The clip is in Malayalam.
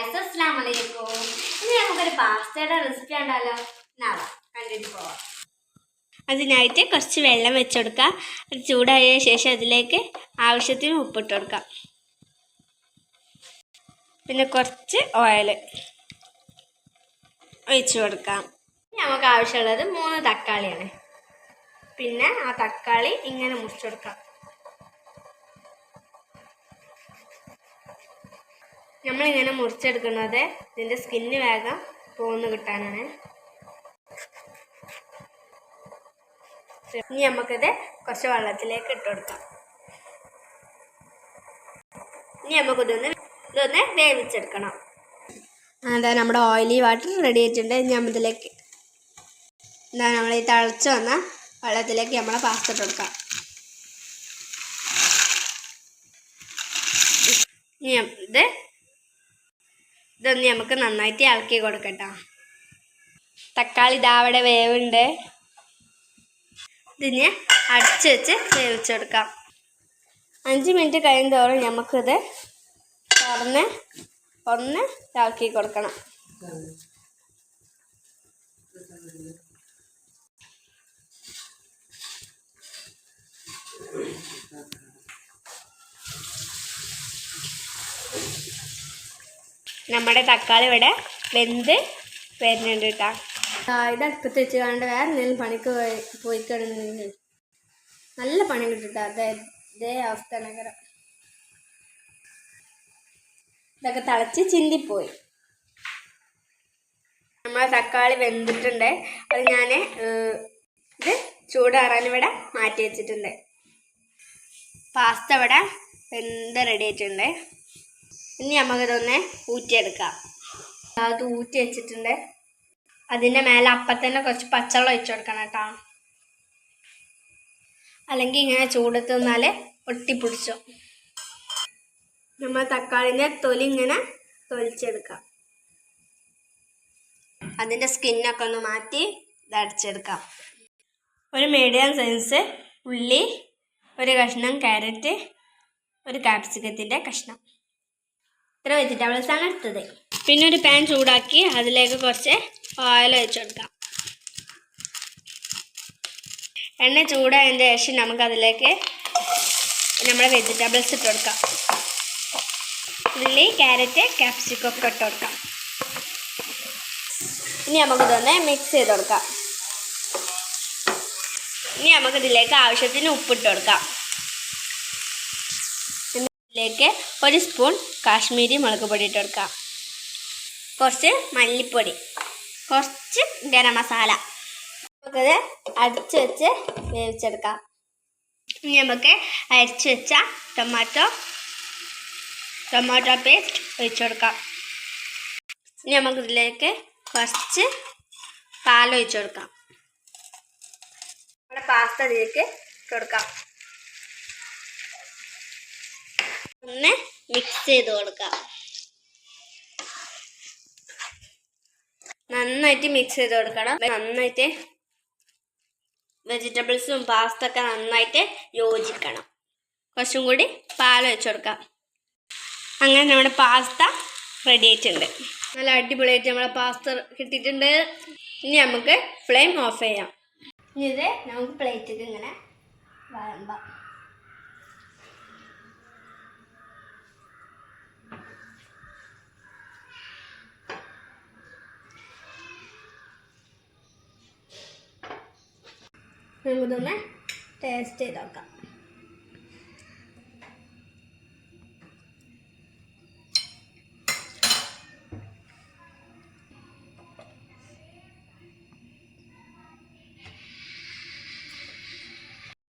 ഗായ്സ് അസ്സാം വലൈക്കും ഇനി നമുക്കൊരു പാസ്തയുടെ റെസിപ്പി ഉണ്ടല്ലോ. കണ്ടിട്ട് പോവാം. അതിനായിട്ട് കുറച്ച് വെള്ളം വെച്ച് കൊടുക്കാം അത് ചൂടായ ശേഷം അതിലേക്ക് ആവശ്യത്തിന് ഉപ്പിട്ട് കൊടുക്കാം. പിന്നെ കുറച്ച് ഓയിൽ ഒഴിച്ചു കൊടുക്കാം. നമുക്ക് ആവശ്യമുള്ളത് മൂന്ന് തക്കാളിയാണ്. പിന്നെ ആ തക്കാളി ഇങ്ങനെ മുറിച്ചെടുക്കാം. നമ്മളിങ്ങനെ മുറിച്ചെടുക്കുന്നത് ഇതിന്റെ സ്കിന്ന് വേഗം പോന്ന് കിട്ടാനാണ്. ഇനി നമുക്കിത് കുറച്ച് വെള്ളത്തിലേക്ക് ഇട്ട് കൊടുക്കാം. ഇനി നമുക്കിതൊന്ന് ഇതൊന്ന് വേവിച്ചെടുക്കണം. അതാ നമ്മുടെ ഓയിലി വാട്ടർ റെഡി ആയിട്ടുണ്ട്. ഇനി നമ്മളിതിലേക്ക് എന്താ നമ്മൾ ഈ തിളച്ച് വന്ന വെള്ളത്തിലേക്ക് നമ്മളെ പാസ്ത കൊടുക്കാം. ഇനി ഇത് ഇതൊന്ന് നമുക്ക് നന്നായിട്ട് ഇളക്കി കൊടുക്കട്ടോ. തക്കാളി ഇതാ അവിടെ വേവുണ്ട്. ഇതിന് അടച്ച് വെച്ച് വേവിച്ചെടുക്കാം അഞ്ച് മിനിറ്റ് കഴിയുമോറും നമുക്കിത് തുറന്ന് ഒന്ന് ഇളക്കി കൊടുക്കണം. നമ്മുടെ തക്കാളി ഇവിടെ വെന്ത് വരുന്നുണ്ട് കേട്ടോ. ഇത് അടുപ്പത്ത് വെച്ച് കണ്ട് വേറെ എന്തെങ്കിലും പണിക്ക് പോയി പോയി കിടന്നു നല്ല പണി കിട്ടിട്ടാ അതെ അവസ്ഥ നഗരം. ഇതൊക്കെ തിളച്ച് ചിന്തിപ്പോയി. നമ്മളെ തക്കാളി വെന്തിട്ടുണ്ട്. അത് ഞാൻ ഇത് ചൂടാറാൻ ഇവിടെ മാറ്റി വെച്ചിട്ടുണ്ട്. പാസ്ത ഇവിടെ വെന്ത് റെഡി ആയിട്ടുണ്ട്. ഇനി നമുക്കിതൊന്ന് ഊറ്റിയെടുക്കാം. അത് ഊറ്റി വെച്ചിട്ടുണ്ട്. അതിന്റെ മേലെ അപ്പം തന്നെ കുറച്ച് പച്ചവെള്ളം ഒഴിച്ചു കൊടുക്കണം കേട്ടോ. അല്ലെങ്കിൽ ഇങ്ങനെ ചൂടത്ത് നിന്നാൽ ഒട്ടിപ്പിടിച്ചു. നമ്മൾ തക്കാളിന്റെ തൊലി ഇങ്ങനെ തൊലിച്ചെടുക്കാം. അതിന്റെ സ്കിന്നൊക്കെ ഒന്ന് മാറ്റി ഇതടിച്ചെടുക്കാം ഒരു മീഡിയം സൈസ് ഉള്ളി ഒരു കഷ്ണം ക്യാരറ്റ് ഒരു കാപ്സിക്കത്തിന്റെ കഷ്ണം. ഇത്ര ആണ് എടുത്തത് പിന്നെ ഒരു പാൻ ചൂടാക്കി അതിലേക്ക് കുറച്ച് ഓയിൽ ഒഴിച്ചു കൊടുക്കാം. എണ്ണ ചൂടായതിന്റെ ശേഷം നമുക്ക് അതിലേക്ക് നമ്മുടെ വെജിറ്റബിൾസ് ഇട്ട് കൊടുക്കാം. ഉള്ളി ക്യാരറ്റ് ക്യാപ്സിക്കം ഒക്കെ ഇട്ട് കൊടുക്കാം. ഇനി നമുക്കിതൊന്ന് മിക്സ് ചെയ്ത് കൊടുക്കാം. ഇനി നമുക്കിതിലേക്ക് ആവശ്യത്തിന് ഉപ്പിട്ട് കൊടുക്കാം. ഇതിലേക്ക് ഒരു സ്പൂൺ കാശ്മീരി മുളക് പൊടി ഇട്ട് കൊടുക്കാം. കുറച്ച് മല്ലിപ്പൊടി കുറച്ച് ഗരം മസാല നമുക്കത് അടിച്ചു വെച്ച് വേവിച്ചെടുക്കാം. ഇനി നമുക്ക് അരിച്ച് വെച്ച ടൊമാറ്റോ ടൊമാറ്റോ പേസ്റ്റ് ഒഴിച്ചു കൊടുക്കാം. ഇനി നമുക്കിതിലേക്ക് കുറച്ച് പാൽ കൊടുക്കാം. നമ്മുടെ പാസ്ത ഇതിലേക്ക് കൊടുക്കാം. ഒന്ന് മിക്സ് ചെയ്ത് കൊടുക്കാം. നന്നായിട്ട് മിക്സ് ചെയ്ത് കൊടുക്കണം. നന്നായിട്ട് വെജിറ്റബിൾസും പാസ്ത ഒക്കെ നന്നായിട്ട് യോജിക്കണം. കുറച്ചും കൂടി പാൽ വെച്ച് കൊടുക്കാം. അങ്ങനെ നമ്മുടെ പാസ്ത റെഡി ആയിട്ടുണ്ട്. നല്ല അടിപൊളിയായിട്ട് നമ്മളെ പാസ്ത കിട്ടിയിട്ടുണ്ട്. ഇനി നമുക്ക് ഫ്ലെയിം ഓഫ് ചെയ്യാം. ഇനി ഇത് നമുക്ക് പ്ലേറ്റിൽ ഇങ്ങനെ വരമ്പാം നമുക്കിതൊന്ന് ടേസ്റ്റ് ചെയ്ത് നോക്കാം.